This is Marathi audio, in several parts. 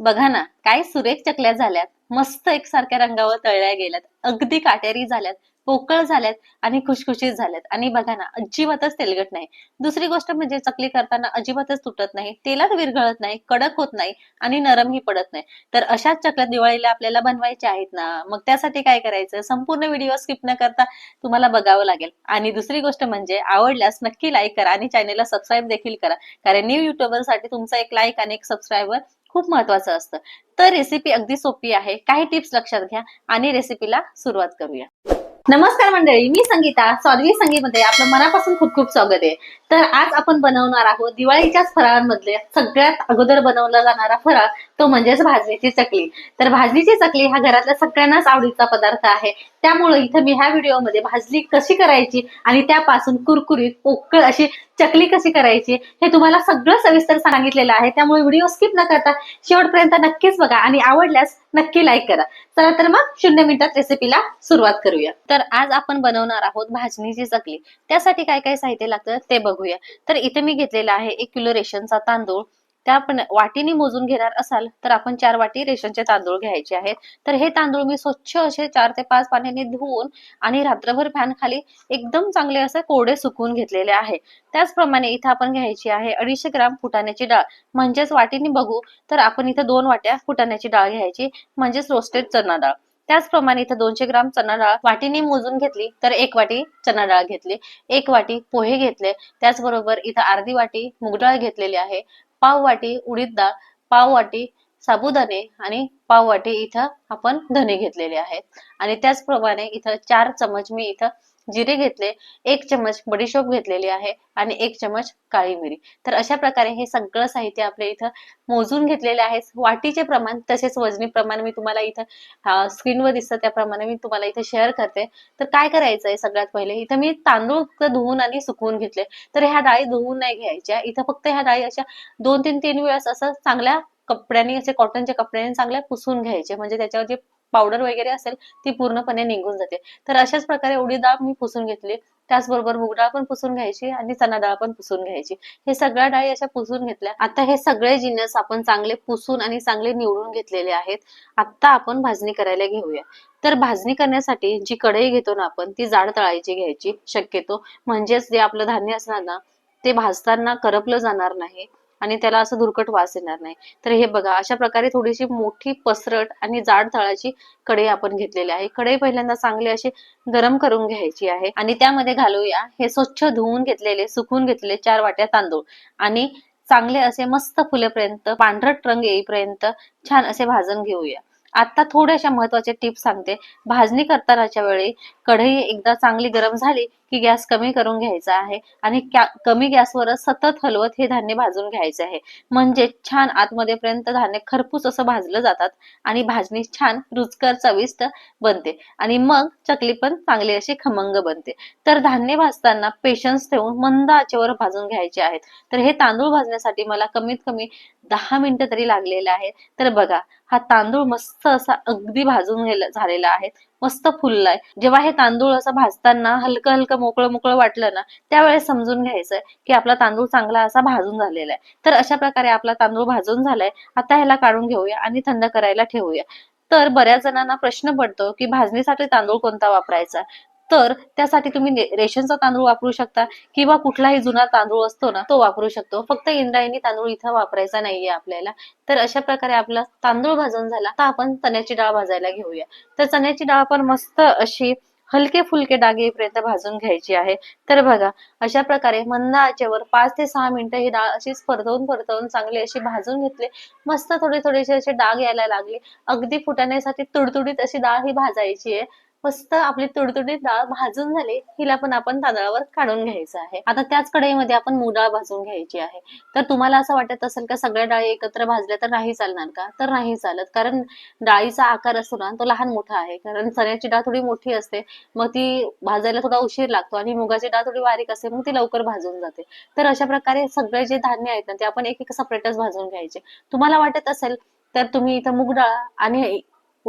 बघा ना काय सुरेख चकल्या झाल्यात. मस्त एकसारख्या रंगावर तळल्या गेल्यात. अगदी काटेरी झाल्यात पोकळ झाल्यात आणि खुशखुशीत झाल्यात. आणि बघा ना अजिबातच तेलगट नाही. दुसरी गोष्ट म्हणजे चकली करताना अजिबातच तुटत नाही. तेलात विरघळत नाही कडक होत नाही आणि नरमही पडत नाही. तर अशाच चकल्या दिवाळीला आपल्याला बनवायच्या आहेत ना. मग त्यासाठी काय करायचं? संपूर्ण व्हिडिओ स्किप न करता तुम्हाला बघावं लागेल. आणि दुसरी गोष्ट म्हणजे आवडल्यास नक्की लाईक करा आणि चॅनेलला सबस्क्राईब देखील करा. कारण न्यू युट्यूबरसाठी तुमचा एक लाईक आणि एक सबस्क्रायबर खूप महत्वाचं असतं. तर रेसिपी अगदी सोपी आहे. काही टिप्स लक्षात घ्या आणि रेसिपीला सुरुवात करूया. नमस्कार मंडळी मी संगीता स्वादवी संगीमध्ये आपलं मनापासून खूप खूप स्वागत आहे. तर आज आपण बनवणार आहोत दिवाळीच्याच फराळांमधले सगळ्यात अगोदर बनवला जाणारा फराळ तो म्हणजेच भाजणीची चकली. तर भाजणीची चकली हा घरातल्या सगळ्यांनाच आवडीचा पदार्थ आहे. त्यामुळे इथं मी ह्या व्हिडिओमध्ये भाजली कशी करायची आणि त्यापासून कुरकुरीत पोकळ अशी चकली कशी करायची हे तुम्हाला सगळं सविस्तर सांगितलेलं आहे. त्यामुळे व्हिडिओ स्किप न करता शेवटपर्यंत नक्कीच बघा आणि आवडल्यास नक्की लाईक करा. चला तर मग शून्य मिनिटात रेसिपीला सुरुवात करूया. तर आज आपण बनवणार आहोत भाजणीची चकली त्यासाठी काय काय साहित्य लागतं ते बघूया. तर इथे मी घेतलेला आहे एक किलो रेशनचा तांदूळ त्या आपण वाटीने मोजून घेणार असाल तर आपण चार वाटी रेशनचे तांदूळ घ्यायचे आहेत. तर हे तांदूळ मी स्वच्छ असे चार ते पाच पाण्याने धुवून आणि रात्रभर फॅन खाली एकदम चांगले असे कोरडे सुकवून घेतलेले आहे. त्याचप्रमाणे इथं आपण घ्यायची आहे अडीचशे ग्राम फुटाण्याची डाळ. म्हणजेच वाटीने बघू तर आपण इथं दोन वाट्या फुटाण्याची डाळ घ्यायची म्हणजेच रोस्टेड चना डाळ. त्याचप्रमाणे इथे दोनशे ग्राम चणा डाळ वाटीने मोजून घेतली तर एक वाटी चणा डाळ घेतली. एक वाटी पोहे घेतले त्याचबरोबर इथं अर्धी वाटी मुगडाळ घेतलेली आहे. पाव वाटी उडीद डाळ पाव वाटी साबुदाणे आणि पाववाटी इथं आपण धने घेतलेले आहेत. आणि त्याचप्रमाणे इथं चार चमच मी इथं जिरे घेतले एक चमच बडीशोप घेतलेली आहे आणि एक चमच काळी मिरी. तर अशा प्रकारे हे सगळं साहित्य आपल्या इथं मोजून घेतलेले आहे. वाटीचे प्रमाण तसेच वजनी प्रमाण मी तुम्हाला इथं स्क्रीनवर दिसतं त्याप्रमाणे मी तुम्हाला इथे शेअर करते. तर काय करायचं आहे सगळ्यात पहिले? इथं मी तांदूळ धुवून आणि सुकवून घेतले. तर ह्या डाळी धुवून नाही घ्यायच्या. इथं फक्त ह्या डाळी अशा दोन तीन तीन वेळेस असं चांगल्या कपड्यांनी असे कॉटनच्या कपड्यांनी चांगल्या पुसून घ्यायचे. म्हणजे त्याच्यावर जे पावडर वगैरे असेल ती पूर्णपणे निघून जाते. तर अशाच प्रकारे उडी डाळ मी पुसून घेतली. त्याचबरोबर मूग डाळ पण पुसून घ्यायची आणि चना डाळ पण पुसून घ्यायची. हे सगळ्या डाळी अशा पुसून घेतल्या. आता हे सगळे जिन्नस आपण चांगले पुसून आणि चांगले निवडून घेतलेले आहेत. आता आपण भाजणी करायला घेऊया. तर भाजणी करण्यासाठी जी कढई घेतो ना आपण ती जाड तळायची घ्यायची शक्यतो. म्हणजेच जे आपलं धान्य असणार ना ते भाजताना करपलं जाणार नाही. आणि त्याला असं धुरकट वास येणार नाही. तर हे बघा अशा प्रकारे थोडीशी मोठी पसरट आणि जाड तळाची कढई आपण घेतलेली आहे. कढई पहिल्यांदा चांगली अशी गरम करून घ्यायची आहे आणि त्यामध्ये घालूया हे स्वच्छ धुवून घेतलेले सुकून घेतलेले चार वाट्या तांदूळ. आणि चांगले असे मस्त फुलेपर्यंत पांढरट रंग येईपर्यंत छान असे भाजून घेऊया. आता थोड्याशा महत्त्वाच्या टिप्स सांगते. भाजणी करतानाच्या वेळी कढई एकदा चांगली गरम झाली की गॅस कमी करून घ्यायचा आहे आणि कमी गॅसवरच सतत हलवत हे धान्य भाजून घ्यायचे आहे. म्हणजे छान आतमध्ये पर्यंत धान्य खरपूस असं भाजलं जातात आणि भाजणी छान रुचकर चविष्ट बनते आणि मग चकली पण चांगली अशी खमंग बनते. तर धान्य भाजताना पेशन्स ठेवून मंद आचेवर भाजून घ्यायचे आहेत. तर हे तांदूळ भाजण्यासाठी मला कमीत कमी दहा मिनिटं तरी लागलेले आहेत. तर बघा हा तांदूळ मस्त असा अगदी भाजून झालेला आहे. मस्त फुललाय. जेव्हा हे तांदूळ असं भाजताना हलकं हलकं मोकळं मोकळं वाटलं ना त्यावेळेस समजून घ्यायचंय की आपला तांदूळ चांगला असा भाजून झालेला आहे. तर अशा प्रकारे आपला तांदूळ भाजून झालाय. आता ह्याला काढून घेऊया आणि थंड करायला ठेवूया. तर बऱ्याच जणांना प्रश्न पडतो की भाजणीसाठी तांदूळ कोणता वापरायचा? तर त्यासाठी तुम्ही रेशनचा तांदूळ वापरू शकता किंवा कुठलाही जुना तांदूळ असतो ना तो वापरू शकतो. फक्त इंद्रायणी तांदूळ इथं वापरायचा नाहीये आपल्याला. तर अशा प्रकारे आपला तांदूळ भाजून झाला तर आपण चण्याची डाळ भाजायला घेऊया. तर चण्याची डाळ पण मस्त अशी हलके फुलके डाग येईपर्यंत भाजून घ्यायची आहे. तर बघा अशा प्रकारे मंद आचेवर पाच ते सहा मिनिटं ही डाळ अशीच परतवून परतवून चांगली अशी भाजून घेतली. मस्त थोडे थोडेसे असे डाग यायला लागले. अगदी फुटण्यासाठी तुडतुडीत अशी डाळ ही भाजायची आहे. मस्त आपली तुडतुडीत डाळ भाजून झाली हिला पण आपण तांदळावर काढून घ्यायचं आहे. आता त्याच कढईमध्ये आपण मूग डाळ भाजून घ्यायची आहे. तर तुम्हाला असं वाटत असेल का सगळ्या डाळी एकत्र भाजल्या तर नाही चालणार का? तर नाही चालत कारण डाळीचा आकार असतो ना तो लहान मोठा आहे. कारण चण्याची डाळ थोडी मोठी असते मग ती भाजायला थोडा उशीर लागतो आणि मुगाची डाळ थोडी बारीक असते मग ती लवकर भाजून जाते. तर अशा प्रकारे सगळे जे धान्य आहेत ना ते आपण एक एक सपरेटच भाजून घ्यायचे. तुम्हाला वाटत असेल तर तुम्ही इथं मूग डाळ आणि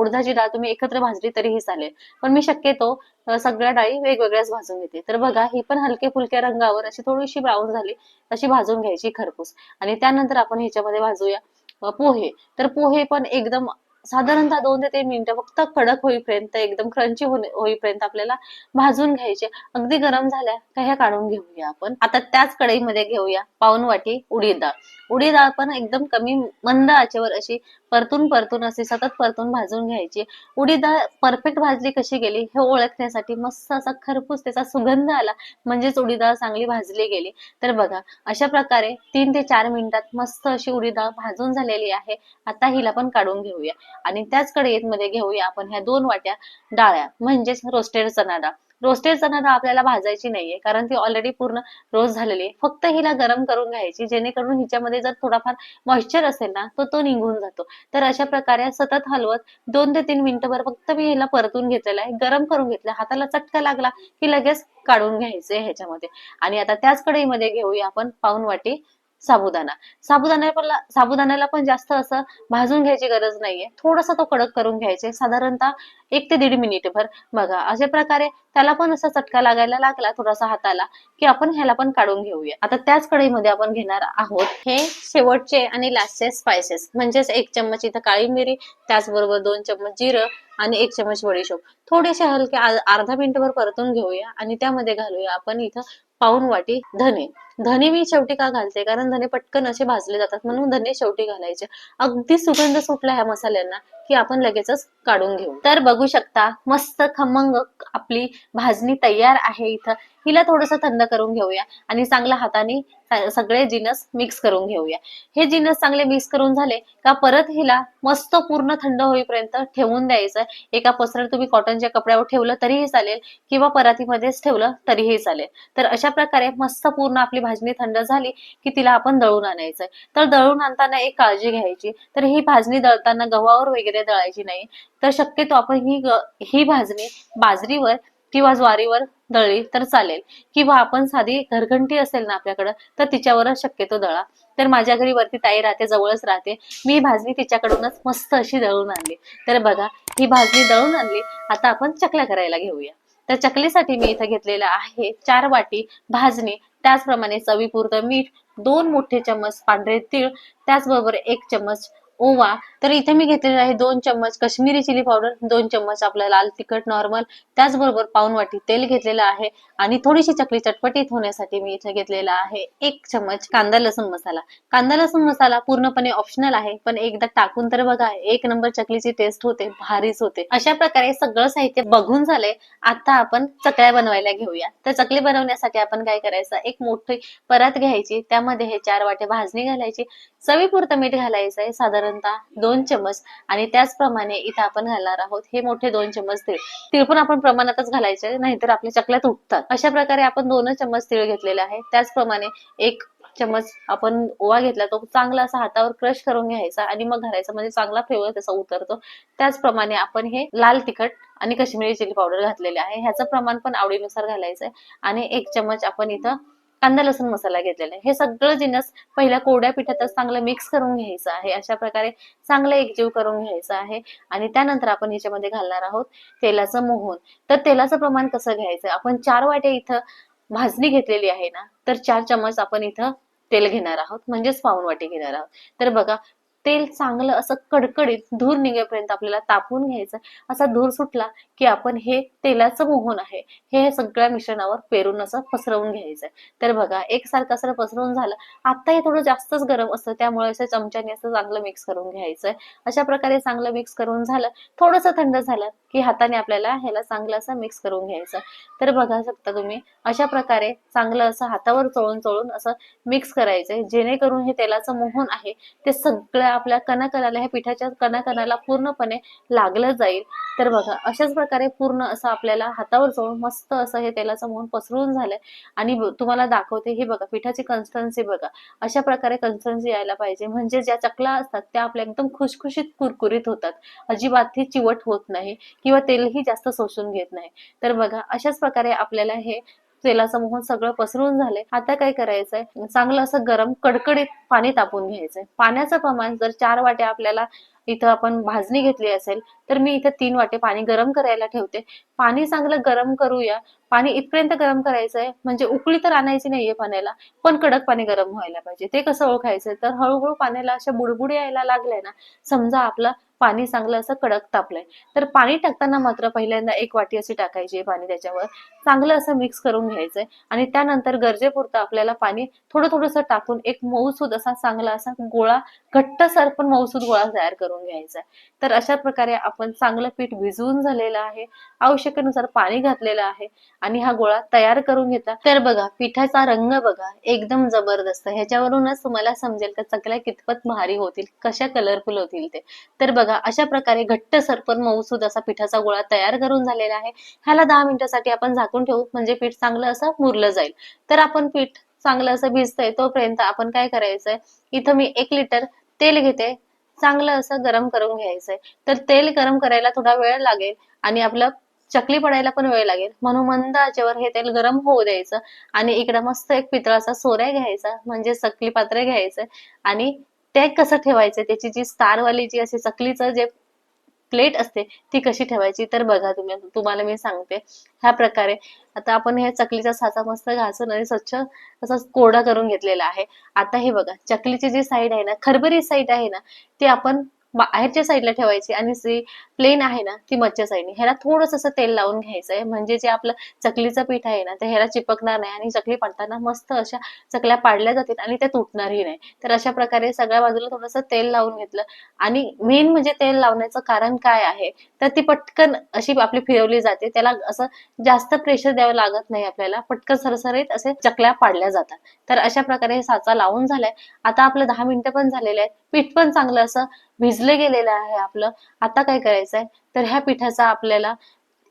उडदाची डाळ तुम्ही एकत्र भाजली तरीही चालेल. पण मी शक्यतो सगळ्या डाळी वेगवेगळ्याच भाजून घेते. तर बघा ही पण हलके फुलक्या रंगावर अशी थोडीशी ब्राऊन झाली अशी भाजून घ्यायची खरपूस. आणि त्यानंतर आपण ह्याच्यामध्ये भाजूया पोहे. तर पोहे पण एकदम साधारणतः दोन ते तीन मिनिटं फक्त कडक होईपर्यंत एकदम क्रंची होईपर्यंत आपल्याला भाजून घ्यायचे. अगदी गरम झाल्या का ह्या काढून घेऊया आपण. आता त्याच कढईमध्ये घेऊया पाऊन वाटी उडीद डाळ. उडीद आपण पण एकदम कमी मंद आचेवर अशी परतून परतून अशी सतत परतून भाजून घ्यायची. उडीद परफेक्ट भाजली कशी गेली हे ओळखण्यासाठी मस्त असा खरपूस त्याचा सुगंध आला म्हणजेच उडीद डाळ चांगली भाजली गेली. तर बघा अशा प्रकारे तीन ते चार मिनिटात मस्त अशी उडीद डाळ भाजून झालेली आहे. आता हिला पण काढून घेऊया. आणि त्याच कढईमध्ये घेऊया आपण ह्या दोन वाट्या डाळ्या म्हणजेच रोस्टेड चना डाळ. रोस्टेड चणा आपल्याला भाजायची नाहीये कारण ती ऑलरेडी पूर्ण रोस्ट झालेली आहे. फक्त हिला गरम करून घ्यायची जेणेकरून हिच्यामध्ये जर थोडाफार मॉइश्चर असेल ना तो तो निघून जातो. तर अशा प्रकारे सतत हलवत दोन ते तीन मिनिटभर फक्त मी हिला परतून घेतलेलं आहे. गरम करून घेतलं हाताला चटका लागला की लगेच काढून घ्यायचे ह्याच्यामध्ये. आणि आता त्याच कढईमध्ये घेऊया आपण पाऊन वाटी साबुदाणा. साबुदाण्याला साबुदाण्याला पण जास्त असं भाजून घ्यायची गरज नाहीये. थोडासा तो कडक करून घ्यायचे. साधारणतः एक ते दीड मिनिट भर. बघा अशा प्रकारे त्याला पण असा चटका लागायला लागला थोडासा हाताला की आपण ह्याला पण काढून घेऊया. आता त्याच कढईमध्ये आपण घेणार आहोत हे शेवटचे आणि लास्टचे स्पायसेस म्हणजेच एक चम्मच इथं काळी मिरी त्याचबरोबर दोन चम्मच जिरं आणि एक चम्मच बडीशोप थोडेसे हलके अर्धा मिनिटभर परतून घेऊया आणि त्यामध्ये घालूया आपण इथं पाऊन वाटी धने. धने मी शेवटी का घालते? कारण धने पटकन असे भाजले जातात म्हणून धने शेवटी घालायचे. अगदी सुगंध सुटला ह्या मसाल्यांना की आपण लगेचच काढून घेऊ. तर बघू शकता मस्त खमंग आपली भाजणी तयार आहे इथं. हिला थोडस थंड करून घेऊया आणि चांगल्या हाताने सगळे जिनस मिक्स करून घेऊया. हे जिनस चांगले मिक्स करून झाले का परत हिला मस्त पूर्ण थंड होईपर्यंत ठेवून द्यायचं. एका पसरट तुम्ही कॉटनच्या कपड्यावर ठेवलं तरीही चालेल किंवा परातीमध्येच ठेवलं तरीही चालेल. तर अशा प्रकारे मस्त पूर्ण आपली भाजणी थंड झाली की तिला आपण दळून आणायचंय तर दळून आणताना एक काळजी घ्यायची. तर ही भाजणी दळताना गव्हावर वगैरे दळायची नाही. तर शक्यतो आपण ही ही भाजणी बाजरीवर किंवा ज्वारीवर दळली तर चालेल. किंवा आपण साधी घरघंटी असेल ना आपल्याकडं तर तिच्यावरच शक्यतो दळा. तर माझ्या घरी वरती ताई राहते जवळच राहते. मी भाजणी तिच्याकडूनच मस्त अशी दळून आणली. तर बघा ही भाजणी दळून आणली आता आपण चकल्या करायला घेऊया. तर चकलीसाठी मी इथं घेतलेलं आहे चार वाटी भाजणी. त्याचप्रमाणे चवीपुरतं मीठ दोन मोठे चम्मच पांढरे तीळ त्याचबरोबर एक चम्मच ओवा तर इथे मी घेतलेले आहे दोन चम्मच कश्मीरी चिली पावडर दोन चम्मच आपलं लाल तिखट नॉर्मल त्याचबरोबर पाऊन वाटी तेल घेतलेलं आहे आणि थोडीशी चकली चटपटीत होण्यासाठी मी इथे घेतलेला आहे एक चम्मच कांदा लसूण मसाला. कांदा लसूण मसाला पूर्णपणे ऑप्शनल आहे पण एकदा टाकून तर बघा एक नंबर चकलीची टेस्ट होते भारीच होते. अशा प्रकारे सगळं साहित्य बघून झालंय आता आपण चकल्या बनवायला घेऊया. तर चकली बनवण्यासाठी आपण काय करायचं एक मोठी परत घ्यायची त्यामध्ये हे चार वाटे भाजणी घालायची चवीपुरतं मीठ घालायचं आहे साधारणतः दोन चमच आणि त्याचप्रमाणे इथं आपण घालणार आहोत हे मोठे दोन चमच तीळ. तीळ पण आपण प्रमाणातच घालायचे नाहीतर आपल्या चकल्या तुटतात अशा प्रकारे आपण दोन चमच तीळ घेतलेले आहे. त्याचप्रमाणे एक चमच आपण ओवा घेतला तो चांगला असा हातावर क्रश करून घ्यायचा आणि मग घालायचा. म्हणजे चांगला फ्लेवर त्याचा उतरतो. त्याचप्रमाणे आपण हे लाल तिखट आणि काश्मीरी चिली पावडर घातलेले आहे. ह्याचं प्रमाण पण आवडीनुसार घालायचं आहे आणि एक चमच आपण इथं कांदा लसूण मसाला घेतलेला आहे. हे सगळं जिन्नस पहिल्या कोरड्या पिठातच चांगलं मिक्स करून घ्यायचं आहे. अशा प्रकारे चांगलं एकजीव करून घ्यायचं आहे. आणि त्यानंतर आपण ह्याच्यामध्ये घालणार आहोत तेलाचं मोहन. तर तेलाचं प्रमाण कसं घ्यायचं? आपण चार वाटे इथं भाजणी घेतलेली आहे ना तर चार चमच आपण इथं तेल घेणार आहोत. म्हणजेच पाऊन वाटी घेणार आहोत. तर बघा तेल चांगलं असं कडकडीत धूर निघेपर्यंत आपल्याला तापवून घ्यायचं. असा धूर सुटला की आपण हे तेलाचं मोहन आहे हे सगळ्या मिश्रणावर पेरून असं पसरवून घ्यायचं. तर बघा एकसारखं असं पसरवून झालं. आता हे थोडं जास्तच गरम असतं त्यामुळे असं चमच्याने असं चांगलं मिक्स करून घ्यायचंय अशा प्रकारे चांगलं मिक्स करून झालं. थोडंसं थंड झालं की हाताने आपल्याला ह्याला चांगलं असं मिक्स करून घ्यायचं. तर बघा शकता तुम्ही अशा प्रकारे चांगलं असं हातावर चोळून चोळून असं मिक्स करायचंय जेणेकरून हे तेलाचं मोहन आहे ते सगळ्या आपल्या कणाकणाला ह्या पिठाच्या कणाकणाला पूर्णपणे लागलं जाईल. तर बघा अशाच प्रकारे पूर्ण असं आपल्याला हातावर चोळून मस्त असं हे तेलाचं मोहन पसरून झालंय. आणि तुम्हाला दाखवते हे बघा पिठाची कन्सिस्टन्सी बघा. अशा प्रकारे कन्सिस्टन्सी यायला पाहिजे. म्हणजे ज्या चकला असतात त्या आपल्या एकदम खुशखुशीत कुरकुरीत होतात. अजिबात ही चिवट होत नाही किंवा तेलही जास्त शोषून घेत नाही. तर बघा अशाच प्रकारे आपल्याला हे तेलाचं मोहन सगळं पसरून झालंय. आता काय करायचंय? चांगलं असं गरम कडकडीत पाणी तापून घ्यायचंय. पाण्याचं प्रमाण जर चार वाट्या आपल्याला इथं आपण भाजणी घेतली असेल तर मी इथं तीन वाटे पाणी गरम करायला ठेवते. पाणी चांगलं गरम करूया. पाणी इथपर्यंत गरम करायचंय म्हणजे उकळी तर आणायची नाहीये पाण्याला पण कडक पाणी गरम व्हायला पाहिजे. ते कसं ओळखायचं? तर हळूहळू पाण्याला अशा बुडबुडी यायला लागल्या ना समजा आपलं पाणी चांगलं असं कडक तापलंय. तर पाणी टाकताना मात्र पहिल्यांदा एक वाटी अशी टाकायची आहे पाणी त्याच्यावर. चांगलं असं मिक्स करून घ्यायचंय आणि त्यानंतर गरजेपुरतं आपल्याला पाणी थोडं थोडंसं टाकून एक मऊसूद असा चांगला असा गोळा घट्टसर पण मऊसूद गोळा तयार करून घ्यायचा तर अशा प्रकारे आपण चांगलं पीठ भिजवून झालेलं आहे. आवश्यकतेनुसार पाणी घातलेलं आहे आणि हा गोळा तयार करून घेता. तर बघा पिठाचा रंग बघा एकदम जबरदस्त. ह्याच्यावरूनच तुम्हाला समजेल का चकल्या कितपत भारी होतील कशा कलरफुल होतील ते. तर बघा अशा प्रकारे घट्ट सरपण मऊसूद असा पिठाचा गोळा तयार करून झालेला आहे. ह्याला दहा मिनिटासाठी आपण झाकून ठेवू म्हणजे पीठ चांगलं असं मुरलं जाईल. तर आपण पीठ चांगलं असं भिजतंय तोपर्यंत आपण काय करायचंय इथं मी एक लिटर तेल घेते. चांगलं असं गरम करून घ्यायचंय. तर तेल गरम करायला थोडा वेळ लागेल आणि आपलं चकली पडायला पण वेळ लागेल. म्हणून मंद आचेवर हे तेल गरम होऊ द्यायचं आणि इकडं मस्त एक पितळाचा सोऱ्या घ्यायचा म्हणजे चकली पात्र घ्यायचं आणि ते कसं ठेवायचं? त्याची जी स्टारवाली जी असे चकलीचं जे प्लेट असते ती कशी ठेवायची? तर बघा तुम्ही तुम्हाला मी सांगते. ह्या प्रकारे. आता आपण हे चकलीचा साचा मस्त घासून आणि स्वच्छ असा कोरडा करून घेतलेला आहे. आता हे बघा चकलीची जी साईड आहे ना खरबरी साईड आहे ना ती आपण बाहेरच्या साईडला ठेवायची आणि जी प्लेन आहे ना ती मधच्या साईडने. ह्याला थोडस असं तेल लावून घ्यायचंय. म्हणजे जे आपलं चकलीचं पीठ आहे ना ते ह्याला चिपकणार नाही आणि चकली पाडताना मस्त अशा चकल्या पाडल्या जातील आणि त्या तुटणारही नाही. तर अशा प्रकारे सगळ्या बाजूला थोडंसं तेल लावून घेतलं. आणि मेन म्हणजे तेल लावण्याचं कारण काय आहे? तर ती पटकन अशी आपली फिरवली जाते. त्याला असं जास्त प्रेशर द्यावं लागत नाही आपल्याला. पटकन सरसरीत असे चकल्या पाडल्या जातात. तर अशा प्रकारे हे साचा लावून झालाय. आता आपलं दहा मिनिटं पण झालेले आहेत. पीठ पण चांगलं असं भिजलं गेलेलं आहे आपलं. आता काय करायचंय? तर ह्या पिठाचा आपल्याला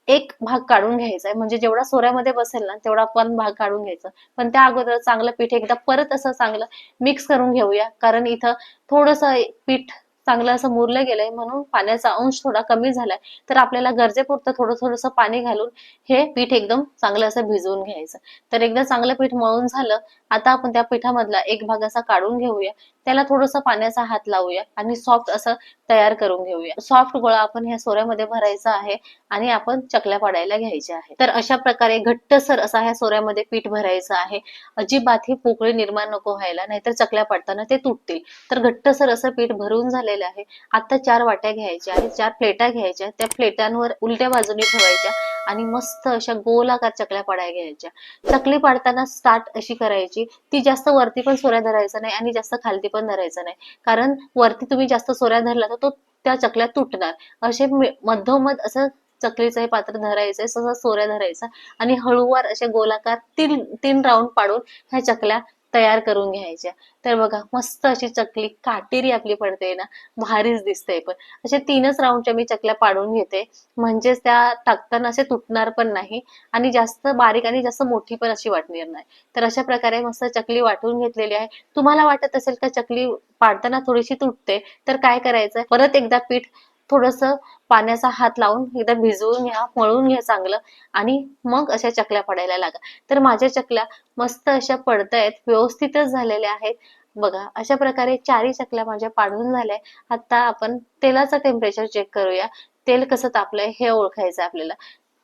एक भाग काढून घ्यायचा आहे म्हणजे जेवढा सोऱ्यामध्ये बसेल ना तेवढा पण भाग काढून घ्यायचा. पण त्या अगोदर चांगलं पीठ एकदा परत असं चांगलं मिक्स करून घेऊया. कारण इथं थोडस पीठ चांगलं असं मुरलं गेलंय म्हणून पाण्याचा अंश थोडा कमी झालाय. तर आपल्याला गरजेपुरतं थोडं थोडंसं पाणी घालून हे पीठ एकदम चांगलं असं भिजवून घ्यायचं. तर एकदा चांगलं पीठ मळून झालं. आता आपण त्या पिठामधला एक भाग असा काढून घेऊया. त्याला थोडस पाण्याचा हात लावूया आणि सॉफ्ट असं तयार करून घेऊया. सॉफ्ट गोळा आपण ह्या सोऱ्यामध्ये भरायचा आहे आणि आपण चकल्या पाडायला घ्यायच्या आहे तर अशा प्रकारे घट्टसर असा ह्या सोऱ्यामध्ये पीठ भरायचं आहे. अजिबात ही पोकळी निर्माण नको व्हायला नाहीतर चकल्या पाडताना ते तुटतील. तर घट्टसर असं पीठ भरून झालेलं आहे. आता चार वाट्या घ्यायच्या आहेत चार प्लेटा घ्यायच्या त्या प्लेटांवर उलट्या बाजूने ठेवायच्या आणि मस्त अशा गोलाकार चकल्या पाडायला घ्यायच्या. चकली पाडताना स्टार्ट अशी करायची ती जास्त वरती पण सोऱ्या धरायचा नाही आणि जास्त खालती पण धरायचा नाही. कारण वरती तुम्ही जास्त सोऱ्या धरला तर तो त्या चकल्या तुटणार. असे मे- मधोमध असं चकलीचं हे पात्र धरायचं सहज सोऱ्या धरायचा आणि हळूवार असे गोलाकार तीन तीन राऊंड पाडून ह्या चकल्या तयार करून घ्यायच्या. तर बघा मस्त अशी चकली काटेरी आपली पडते ना. भारीच दिसते पण. असे तीनच राऊंडच्या मी चकल्या पाडून घेते. म्हणजेच त्या टाकताना असे तुटणार पण नाही आणि जास्त बारीक आणि जास्त मोठी पण अशी वाटणार नाही. तर अशा प्रकारे मस्त चकली वाटून घेतलेली आहे. तुम्हाला वाटत असेल का चकली पाडताना थोडीशी तुटते तर काय करायचं? परत एकदा पीठ थोडस पाण्याचा हात लावून एकदा भिजवून घ्या मळून घ्या चांगलं आणि मग अशा चकल्या पडायला लागा. तर माझ्या चकल्या मस्त अशा पडतायत व्यवस्थितच झालेल्या आहेत. बघा अशा प्रकारे चारही चकल्या माझ्या पाडून झाल्या आता आपण तेलाचं टेम्परेचर चेक करूया. तेल कसं तापलंय हे ओळखायचं आपल्याला.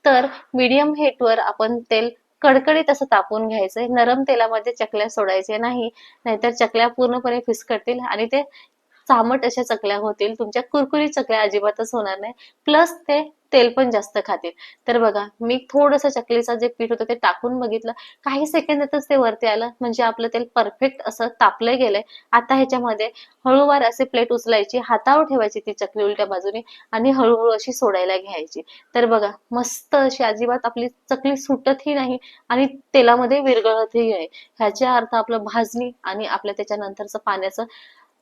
तर मीडियम हीटवर आपण तेल कडकडीत असं तापून घ्यायचंय. नरम तेलामध्ये चकल्या सोडायचे नाही. नाहीतर चकल्या पूर्णपणे फिसकटतील आणि ते चामट अशा चकल्या होतील. तुमच्या कुरकुरीत चकल्या अजिबातच होणार नाही. प्लस ते तेल पण जास्त खातील. तर बघा मी थोडस चकलीचा जे पीठ होतं ते टाकून बघितलं. काही सेकंदातच ते वरती आलं. म्हणजे आपलं तेल परफेक्ट असं तापलं गेलंय. आता ह्याच्यामध्ये हळूवार असे प्लेट उचलायची. हातावर ठेवायची ती चकली उलट्या बाजूने आणि हळूहळू अशी सोडायला घ्यायची. तर बघा मस्त अशी अजिबात आपली चकली सुटतही नाही आणि तेलामध्ये विरघळतही आहे ह्याच्या अर्थ आपलं भाजणी आणि आपल्या त्याच्यानंतरचं पाण्याचं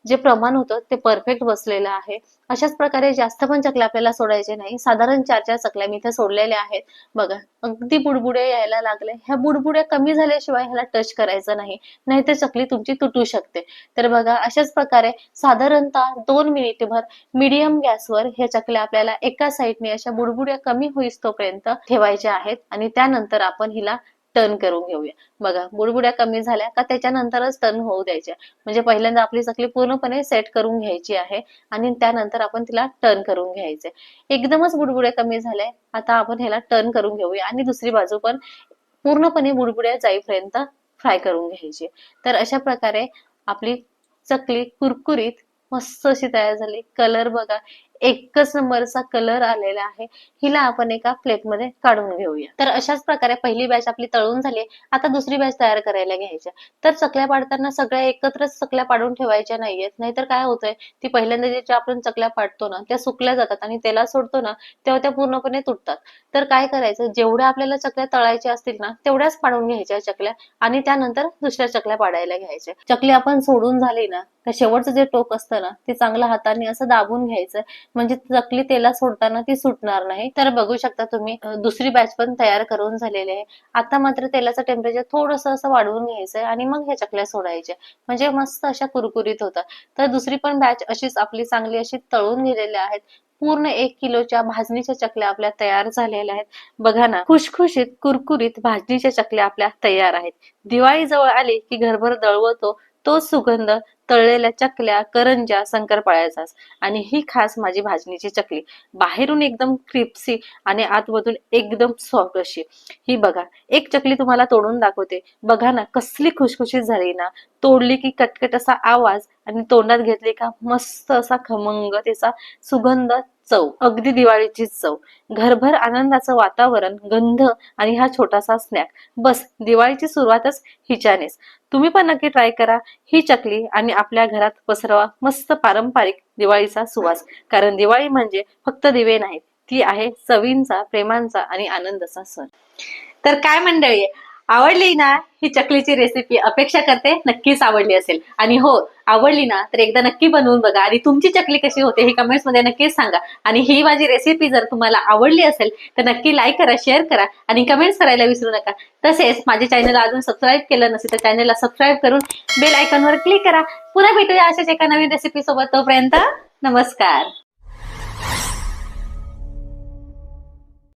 जे प्रमाण होतं ते परफेक्ट बसलेलं आहे. अशाच प्रकारे जास्त पण चकल्या आपल्याला सोडायचे नाही. साधारण चार चार चकल्या मी इथे सोडलेल्या आहेत. बघा अगदी बुडबुडे यायला लागले. ह्या बुडबुड्या कमी झाल्याशिवाय ह्याला टच करायचं नाही. नाहीतर चकली तुमची तुटू शकते. तर बघा अशाच प्रकारे साधारणतः दोन मिनिटभर मीडियम गॅसवर ह्या चकल्या आपल्याला एका साईडने अशा बुडबुड्या कमी होईस तोपर्यंत ठेवायच्या आहेत. आणि त्यानंतर आपण हिला टर्न करून घेऊया. बघा बुडबुड्या कमी झाल्या का त्याच्यानंतरच टर्न होऊ द्यायच्या. म्हणजे पहिल्यांदा आपली चकली पूर्णपणे सेट करून घ्यायची आहे आणि त्यानंतर आपण तिला टर्न करून घ्यायचे एकदमच बुडबुड्या कमी झाल्या आता आपण ह्याला टर्न करून घेऊया आणि दुसरी बाजू पण पूर्णपणे बुडबुड्या जाईपर्यंत फ्राय करून घ्यायची. तर अशा प्रकारे आपली चकली कुरकुरीत मस्त अशी तयार झाली. कलर बघा एकच नंबरचा कलर आलेला आहे. हिला आपण एका प्लेटमध्ये काढून घेऊया. तर अशाच प्रकारे पहिली बॅच आपली तळून झाली. आता दुसरी बॅच तयार करायला घ्यायच्या तर चकल्या पाडताना सगळ्या एकत्रच चकल्या पाडून ठेवायच्या नाहीयेत. नाहीतर काय होतंय? ती पहिल्यांदा ज्या आपण चकल्या पाडतो ना त्या सुकल्या जातात आणि तेला सोडतो ना तेव्हा त्या पूर्णपणे तुटतात. तर काय करायचं? जेवढ्या आपल्याला चकल्या तळायच्या असतील ना तेवढ्याच पाडून घ्यायच्या चकल्या आणि त्यानंतर दुसऱ्या चकल्या पाडायला घ्यायच्या. चकली आपण सोडून झाली ना तर शेवटचं जे टोक असतं ना ते चांगलं हाताने असं दाबून घ्यायचं. म्हणजे चकली तेला सोडताना ती सुटणार नाही. तर बघू शकता तुम्ही दुसरी बॅच पण तयार करून झालेली आहे. आता मात्र तेलाचं टेम्परेचर थोडस असं वाढवून घ्यायचंय आणि मग ह्या चकल्या सोडायच्या. म्हणजे मस्त अशा कुरकुरीत होतात. तर दुसरी पण बॅच अशीच आपली चांगली अशी तळून गेलेल्या आहेत. पूर्ण एक किलोच्या भाजणीच्या चकल्या आपल्या तयार झालेल्या आहेत. बघा ना खुशखुशीत कुरकुरीत भाजणीच्या चकल्या आपल्या तयार आहेत. दिवाळी जवळ आली की घरभर दळवतो तो सुगंध तळलेल्या चकल्या करंजा शंकरपाळ्याचाच आणि ही खास माझी भाजणीची चकली. बाहेरून एकदम क्रिप्सी आणि आतमधून एकदम सॉफ्ट अशी. ही बघा एक चकली तुम्हाला तोडून दाखवते. बघा ना कसली खुशखुशीत झाली ना. तोडली की कटकट असा आवाज आणि तोंडात घेतली का मस्त असा खमंग त्याचा सुगंध चव अगदी दिवाळीची चव. घरभर आनंदाचं वातावरण गंध आणि हा छोटासा स्नॅक बस दिवाळीची सुरुवातच हिच्यानेच. तुम्ही पण नक्की ट्राय करा ही चकली आणि आपल्या घरात पसरवा मस्त पारंपरिक दिवाळीचा सुवास. कारण दिवाळी म्हणजे फक्त दिवे नाहीत ती आहे चवींचा प्रेमांचा आणि आनंदाचा सण. तर काय मंडळी आवडली ना ही चकलीची रेसिपी अपेक्षा करते नक्कीच आवडली असेल. आणि हो आवडली ना तर एकदा नक्की बनवून बघा. आणि तुमची चकली कशी होते हे कमेंट्समध्ये नक्कीच सांगा. आणि ही माझी रेसिपी जर तुम्हाला आवडली असेल तर नक्की लाईक करा शेअर करा आणि कमेंट्स करायला विसरू नका. तसेच माझ्या चॅनलला अजून सबस्क्राईब केलं नसेल तर चॅनलला सबस्क्राईब करून बेल आयकॉनवर क्लिक करा. पुन्हा भेटूया अशाच एका नवीन रेसिपी सोबत. तोपर्यंत नमस्कार.